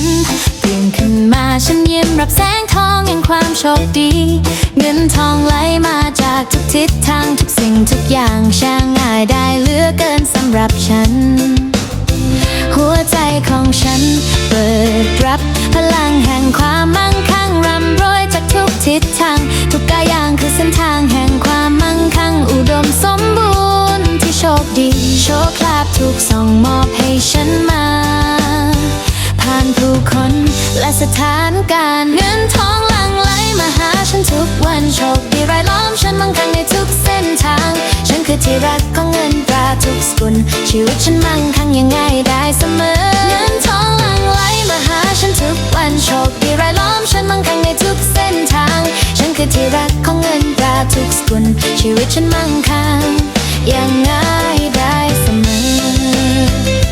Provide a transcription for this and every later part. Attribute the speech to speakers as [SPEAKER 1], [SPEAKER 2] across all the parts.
[SPEAKER 1] นตื่นขึ้นมาฉันยิ้มรับแสงทองแห่งความโชคดี เงินทองไหลมาจากทุกทิศทางทุกสิ่งทุกอย่างช่างง่ายได้เหลือเกินสำหรับฉัน หัวใจของฉันเปิดรับพลังแห่งความมั่งคั่งร่ำรวยจากทุกทิศทาง ทุกกาอย่างคือเส้นทางแห่งความมั่งคั่งอุดมสมบูรณ์ที่โชคดี โชคลาภถูกส่องมอบให้ฉันมาานผู้คนและสถานการณ์เงินทองหลั่งไหลมาหาฉันทุกวันโชคดีรายล้อมฉันมั่งคั่งในทุกเส้นทาง ฉันคือที่รักของเงินตราทุกสกุล ชีวิตฉันมั่งคั่งยังไงได้เสมอ เงินทองหลั่งไหลมาหาฉันทุกวันโชคดีรายล้อมฉันมั่งคั่งในทุกเส้นทาง ฉันคือที่รักของเงินตราทุกสกุล ชีวิตฉันมั่งคั่งยังง่ายได้เสมอ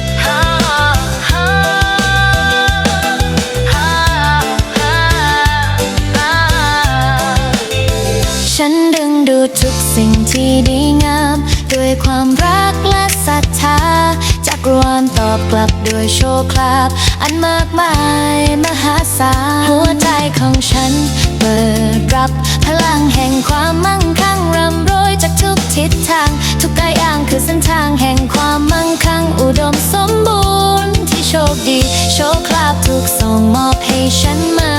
[SPEAKER 1] กรวาลตอบกลับด้วยโชคลาภอันมากมายมหาศาลหัวใจของฉัน เปิดรับพลังแห่งความมั่งคั่งร่ำรวยจากทุกทิศทาง ทุกกาอย่างคือเส้นทางแห่งความมั่งคั่งอุดมสมบูรณ์ที่โชคดี โชคลาภถูกส่งมอบให้ฉันมา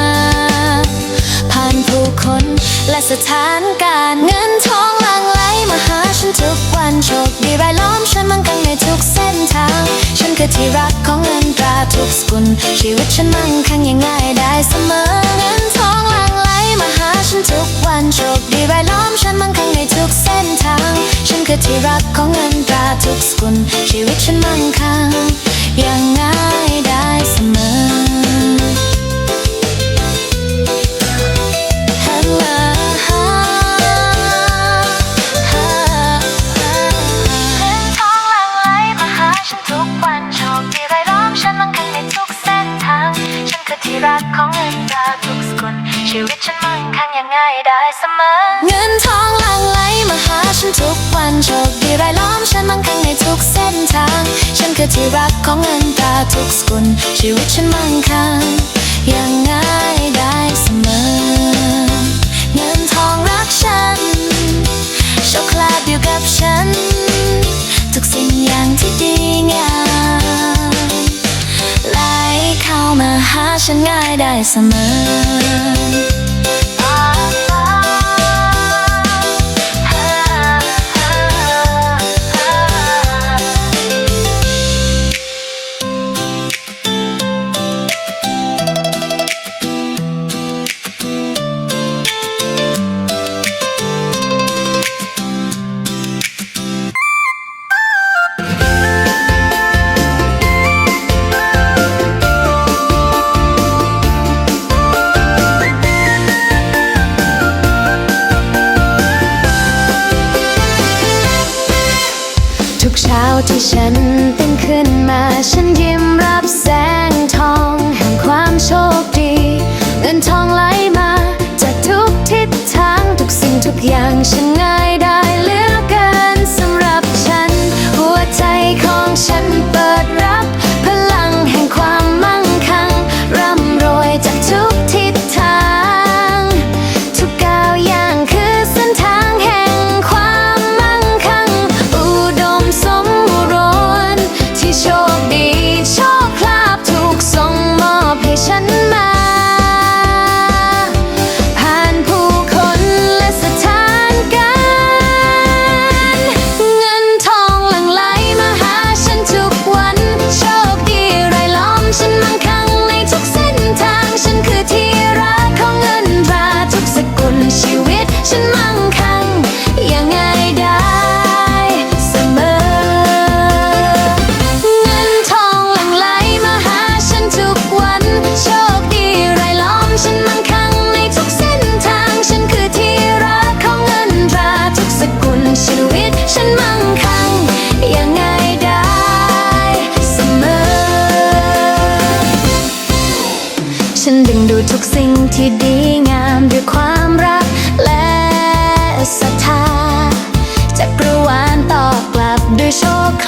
[SPEAKER 1] ผ่านผู้คนและสถาน ที่รักของเงินตราทุกสกุล ชีวิตฉันมั่งคั่งยังง่ายได้เสมอเงินทองหลั่งไหลมาหาฉันทุกวันโชคดีรายล้อมฉันมั่งคั่งในทุกเส้นทาง ฉันคือที่รักของเงินตราทุกสกุล ชีวิตฉันมั่งคั่งยังง่ายไง ในทุกเส้นทาง ฉันคือที่รักของเงินตาทุกสกุล ชีวิตฉันมั่งคั่งยังง่ายได้เสมอ เงินทองรักฉันโชคลาภอยู่กับฉัน ทุกสิ่งอย่างที่ดีงามไหลเข้ามาหาฉันง่ายได้เสมอ อย่างฉัน สิ่งที่ดีงามด้วยความรักและศรัทธาจักรวาลตอบกลับด้วยโชค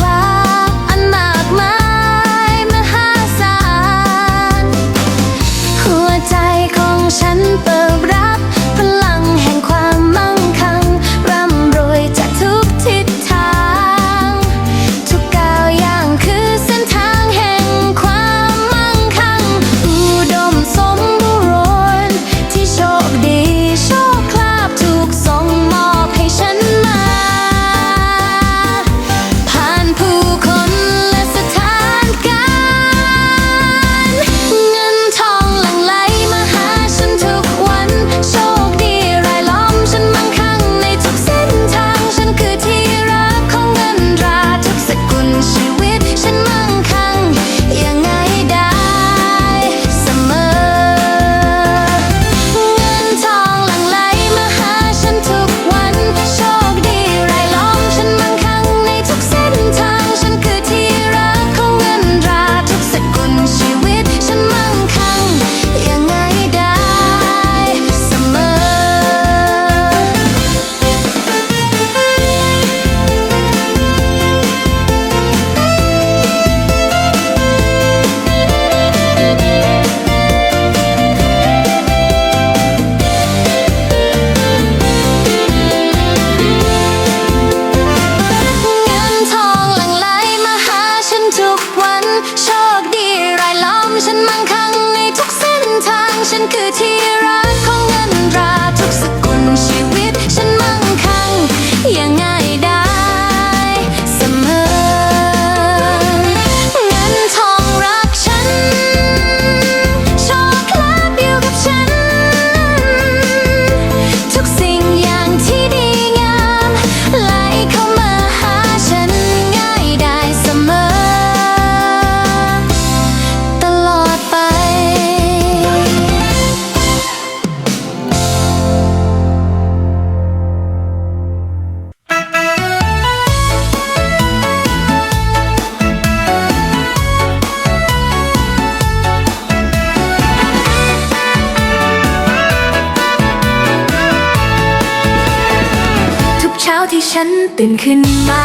[SPEAKER 1] ที่ฉันตื่นขึ้นมา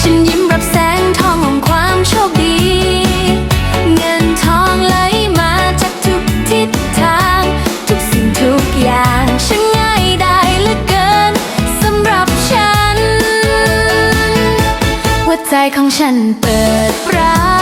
[SPEAKER 1] ฉันยิ้มรับแสงทองของความโชคดี เงินทองไหลมาจากทุกทิศทาง ทุกสิ่งทุกอย่างฉันง่ายได้เหลือเกินสำหรับฉัน หัวใจของฉันเปิดรับ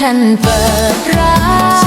[SPEAKER 1] ฉันเปิดรัา